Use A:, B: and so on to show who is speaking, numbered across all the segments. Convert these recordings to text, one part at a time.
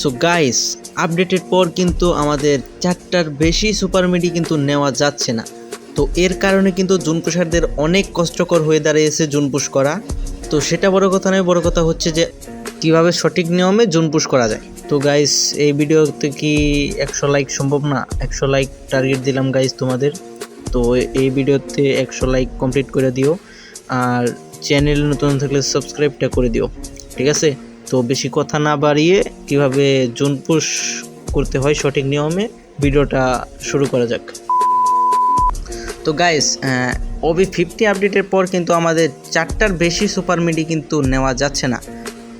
A: So guys আপডেটের পর কিন্তু আমাদের চারটার বেশি সুপার মিডি কিন্তু নেওয়া যাচ্ছে না। তো এর কারণে কিন্তু জুনপুষারদের অনেক কষ্টকর হয়ে দাঁড়িয়েছে জুনপুষ করা। তো সেটা বড় কথা নয়, বড় কথা হচ্ছে যে কীভাবে সঠিক নিয়মে জুনপুষ করা যায়। তো গাইস এই ভিডিওতে কি একশো লাইক সম্ভব না? একশো লাইক টার্গেট দিলাম গাইস তোমাদের। তো এই ভিডিওতে একশো লাইক কমপ্লিট করে দিও। আর চ্যানেল নতুন থাকলে সাবস্ক্রাইবটা করে দিও। ঠিক আছে? তো বেশি কথা না বাড়িয়ে কীভাবে জুন পুশ করতে হয় সঠিক নিয়মে ভিডিওটা শুরু করা যাক। তো গাইস ওবি ফিফটি আপডেটের পর কিন্তু আমাদের চারটার বেশি সুপার মিডি কিন্তু নেওয়া যাচ্ছে না।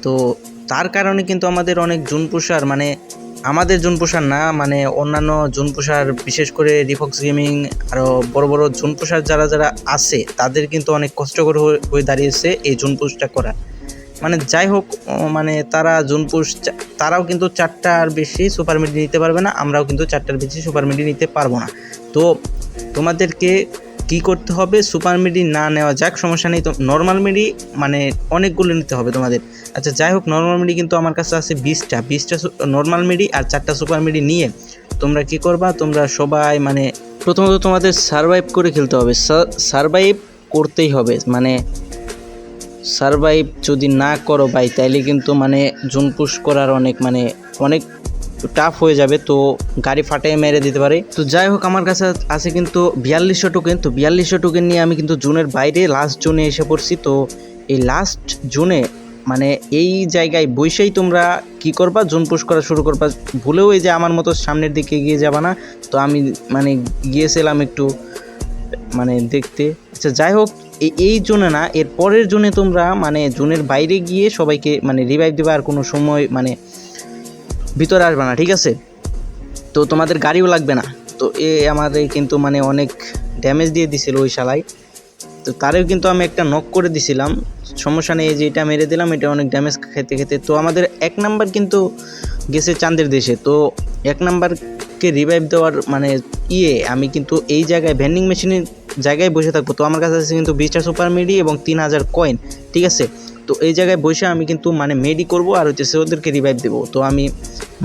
A: তো তার কারণে কিন্তু আমাদের অনেক জুন পুষার মানে আমাদের জুন পুষার না মানে অন্যান্য জুন পুষার বিশেষ করে রিফক্স গেমিং আরও বড় বড় জুন পুষার যারা যারা আছে, তাদের কিন্তু অনেক কষ্টকর হয়ে- দাঁড়িয়েছে এই জুন পুষটা করা। মানে যাই হোক মানে তারা জুন চা- তারাও কিন্তু চারটার বেশি সুপার মিডি নিতে পারবে না, আমরাও কিন্তু চারটার বেশি সুপার মিডি নিতে পারব না। তো তোমাদেরকে কি করতে হবে? সুপার মিডি না নেওয়া যাক, সমস্যা নেই। তো নর্মাল মিডি মানে অনেকগুলো নিতে হবে তোমাদের। আচ্ছা যাই হোক, নর্মাল মিডি কিন্তু আমার কাছে আছে বিশটা। বিশটা নর্মাল মিডি আর চারটা সুপার মিডি নিয়ে তোমরা কি করবা? তোমরা সবাই মানে প্রথমত তোমাদের সারভাইভ করে খেলতে হবে। সারভাইভ করতেই হবে। মানে সারভাইভ যদি না করো ভাই, তাইলে কিন্তু মানে জুন পুশ করার অনেক মানে অনেক টাফ হয়ে যাবে, তো গাড়ি ফাটিয়ে মেরে দিতে পারে। তো যাই হোক, আমার কাছে আছে কিন্তু বিয়াল্লিশশো টোকেন তো বিয়াল্লিশশো টোকেন নিয়ে আমি কিন্তু জুনের বাইরে লাস্ট জুনে এসে পড়ছি। তো এই লাস্ট জুনে মানে এই জায়গায় বসেই তোমরা কি করবা? জুন পুশ করা শুরু করবা। ভুলেও এই যে আমার মতো সামনের দিকে গিয়ে যাবা না। তো আমি মানে গিয়েছিলাম একটু মানে দেখতে। আচ্ছা যাই হোক এই জোনে না, এর পরের জোনে তোমরা মানে জোনের বাইরে গিয়ে সবাইকে মানে রিভাইভ দেবে আর কোনো সময় মানে ভিতরে আসবে না, ঠিক আছে? তো তোমাদের গাড়িও লাগবে না। তো এ আমাদের কিন্তু মানে অনেক ড্যামেজ দিয়ে দিছিল ওই শালায় তো তারেও কিন্তু আমি একটা নক করে দিছিলাম। সমস্যা নেই যে এটা মেরে দিলাম, এটা অনেক ড্যামেজ খেতে খেতে। তো আমাদের এক নাম্বার কিন্তু গেছে চাঁদের দেশে। তো এক নাম্বারকে রিভাইভ দেওয়ার মানে ইয়ে আমি কিন্তু এই জায়গায় ভেন্ডিং মেশিনের জায়গায় বসে থাকব। তো আমার কাছে আছে কিন্তু বিশটা সুপার মেডি এবং তিন হাজার কয়েন ঠিক আছে? তো এই জায়গায় বসে আমি কিন্তু মানে মেডি করব আর হচ্ছে সে ওদেরকে রিভাইভ দেবো। তো আমি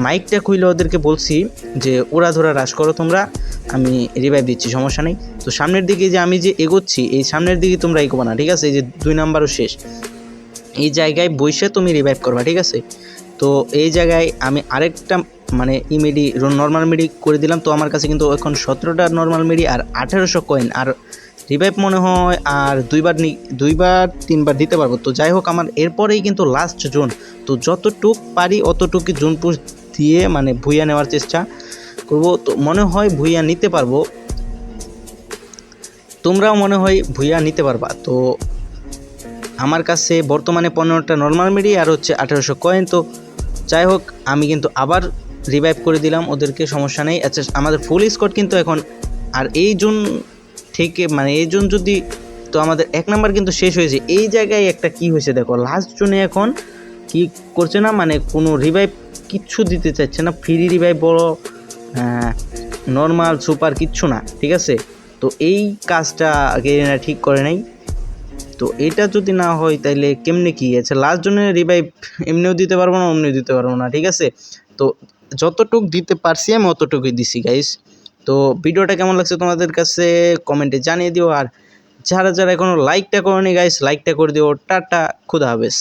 A: মাইকটা খুইলে ওদেরকে বলছি যে, ওরা ধরা হ্রাস করো তোমরা, আমি রিভাইভ দিচ্ছি, সমস্যা নেই। তো সামনের দিকে যে আমি যে এগোচ্ছি, এই সামনের দিকে তোমরা এগোবো না, ঠিক আছে? এই যে দুই নাম্বারও শেষ। এই জায়গায় বসে তুমি রিভাইভ করবা, ঠিক আছে? তো এই জায়গায় আমি আরেকটা মানে ইমেডি নর্মাল মিডি করে দিলাম। তো আমার কাছে কিন্তু এখন সতেরোটা নর্মাল মিডি আর আঠেরোশো কয়েন আর রিভাইভ মনে হয় আর দুইবার দুইবার, তিনবার দিতে পারব। তো যাই হোক, আমার এরপরেই কিন্তু লাস্ট জোন। তো যতটুক পারি অতটুকু জোন পুষ দিয়ে মানে ভুইয়া নেওয়ার চেষ্টা করব। তো মনে হয় ভুইয়া নিতে পারব। তোমরাও মনে হয় ভুইয়া নিতে পারবা। তো আমার কাছে বর্তমানে পনেরোটা নর্মাল মিডি আর হচ্ছে আঠেরোশো কয়েন তো যাই হোক, আমি কিন্তু আবার রিভাইভ করে দিলাম, ওদেরকে সমস্যা নেই। আচ্ছা আমাদের ফুল স্কোয়াড কিন্তু এখন, আর এই জুন থেকে মানে এই জুন যদি, তো আমাদের এক নাম্বার কিন্তু শেষ হয়েছে। এই জায়গায় একটা কি হয়েছে দেখো লাস্ট জুনে এখন কি করছে না মানে কোনো রিভাইভ কিচ্ছু দিতে চাইছে না ফ্রি রিভাইভ বড় নর্মাল সুপার কিচ্ছু না, ঠিক আছে? তো এই কাজটা গেরিনা ঠিক করে নাই। তো এটা যদি না হয় তাহলে কেমনে কি? আছে লাস্ট জন্য রিভাইভ এমনিও দিতে পারব না, অমনিও দিতে পারব না, ঠিক আছে? তো যতটুক দিতে পারছি আমি অতটুকুই দিছি গাইস তো ভিডিওটা কেমন লাগছে তোমাদের কাছে কমেন্টে জানিয়ে দিও। আর যারা যারা এখনও লাইকটা করেনি গাইস লাইকটা করে দিও। টাটা, খুদা হাফেজ।